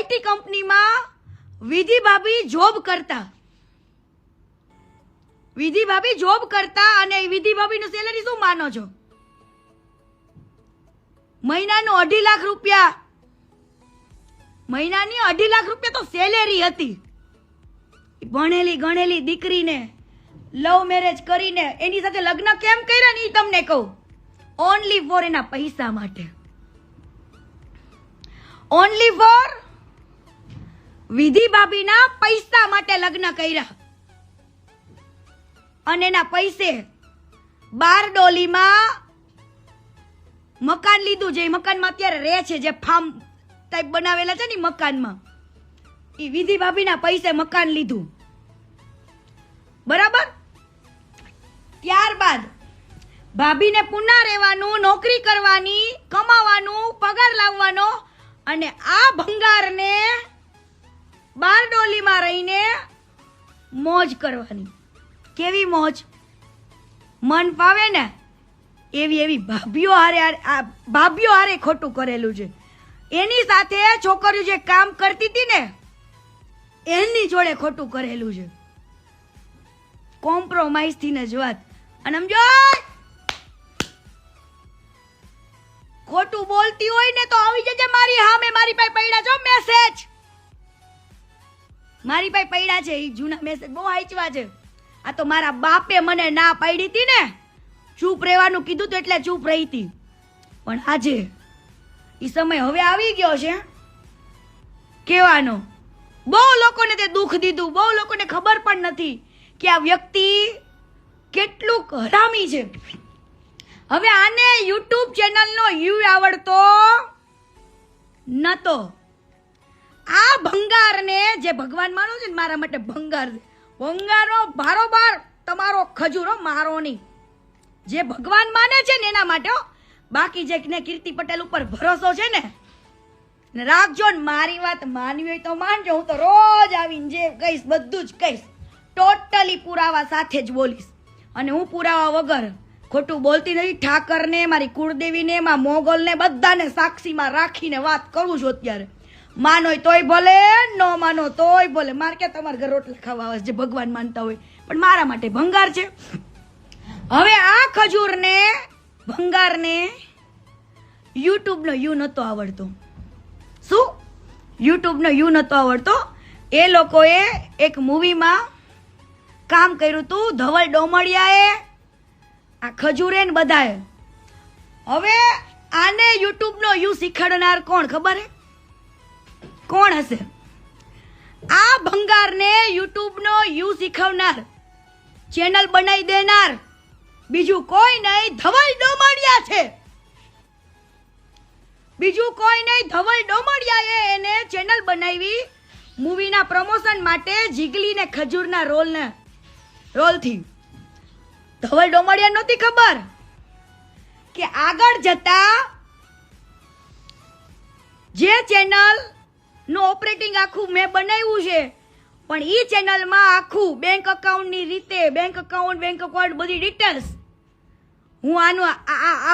IT કંપનીમાં વિધિભાભી job કરતા. વિધિભાભી job કરતા અને એ વિધિ સેલરી શું માનો છો? મહિનાનું અઢી લાખ રૂપિયા. મહિનાની અઢી લાખ રૂપિયા તો સેલેરી હતી. ભણેલી ગણેલી દીકરીને લવ મેરેજ કરીને એની સાથે લગ્ન કેમ કર્યા ને તમને કહું. ઓનલી ફોર એના પૈસા માટે. ઓનલી ફોર વિધિ ભાભીના પૈસા માટે લગ્ન કર્યા. અને એના પૈસે બારડોલીમાં મકાન લીધું જે મકાનમાં અત્યારે રહે છે, જે ફાર્મ ટાઈપ બનાવેલા છે ને મકાનમાં. એ વિધિ ભાભીના પૈસે મકાન લીધું. બરાબર? ત્યારબાદ ભાભીને પુના રહેવાનું, નોકરી કરવાની, કમાવાનું, પગાર લાવવાનો અને આ ભંગારને બારડોલીમાં રહીને મોજ કરવાની. કેવી મોજ? મન પાવે ને? એવી એવી ભાભીઓ હારે ભાભીઓ હારે ખોટું કરેલું છે. એની સાથે છોકરીઓ જે કામ કરતી હતી ને, એની જોડે ખોટું કરેલું છે. કોમ્પ્રોમાઇઝથી ને જ વાત અને સમજો ખોટું બોલતી હોય ને તો આવી જજે મારી હામે, મારી પાસે પડ્યા છો મેસેજ મારી પાસે પડ્યા છે એ જૂના મેસેજ બહુ વાંચવા છે. આ તો મારા બાપે મને ના પાડી હતી ને. ચૂપ રહેવાનું કીધું તો એટલે ચૂપ રહી હતી. પણ આજે એ સમય હવે આવી ગયો છે. કહેવાનો. બહુ લોકોને તે દુઃખ દીધું, બહુ લોકોને ખબર પણ નથી કે આ વ્યક્તિ કેટલું હરામી છે. હવે આને યુટ્યુબ ચેનલનો યુ આવડતો નતો. આ ભંગારને જે ભગવાન માનો છે ને મારા માટે ભંગાર ભંગારો બારોબાર તમારો ખજૂરો મારો નહીં. જે ભગવાન માને છે ને એના માટે બાકી જે કીર્તિ પટેલ ઉપર ભરોસો છે ને રાખજો ને મારી વાત માનવી હોય તો માનજો, હું તો રોજ આવીને જે કહીશ, બધું જ કહીશ. ટોટલી પુરાવા સાથે જ બોલીશ. અને હું પુરાવા વગર ખોટું બોલતી નથી. ઠાકરને, મારી કુળદેવીને, મા મોગલને બધાને સાક્ષીમાં રાખીને વાત કરું છું અત્યારે. માનો તોય ભલે, ન માનો તોય ભલે. મારે કે તમારા ઘર રોટલા ખાવા આવે જે ભગવાન માનતા હોય. પણ મારા માટે ભંગાર છે. હવે આ ખજૂરને, ભંગારને યુટ્યુબનો યુ નહોતો આવડતો. શું? યુટ્યુબનો યુ નહોતો આવડતો. એ લોકોએ એક મૂવીમાં કામ કર્યું હતું ધવલ ડોમડિયાએ આ ખજૂરે ને બધાએ. હવે આને યુટ્યુબનો યુ શીખવાડનાર કોણ ખબર હે? કોણ હશે? આ ભંગારને યુટ્યુબનો યુ શીખવનાર, ચેનલ બનાવી દેનાર, બીજું કોઈ નહીં, ધવલ ડોમડિયા છે. બીજું કોઈ નહીં, ધવલ ડોમડિયાએ એને ચેનલ બનાવી મૂવીના પ્રમોશન માટે જીગલી ને ખજૂરના રોલને, રોલથી. ધવલ ડોમડિયા નહોતી ખબર કે આગળ જતા જે ચેનલ નું ઓપરેટિંગ આખું મેં બનાવ્યું છે. પણ એ ચેનલમાં આખું બેંક અકાઉન્ટની રીતે બેંક અકાઉન્ટ બેંક અકાઉન્ટ બધી ડિટેલ્સ હું આનું આ આ-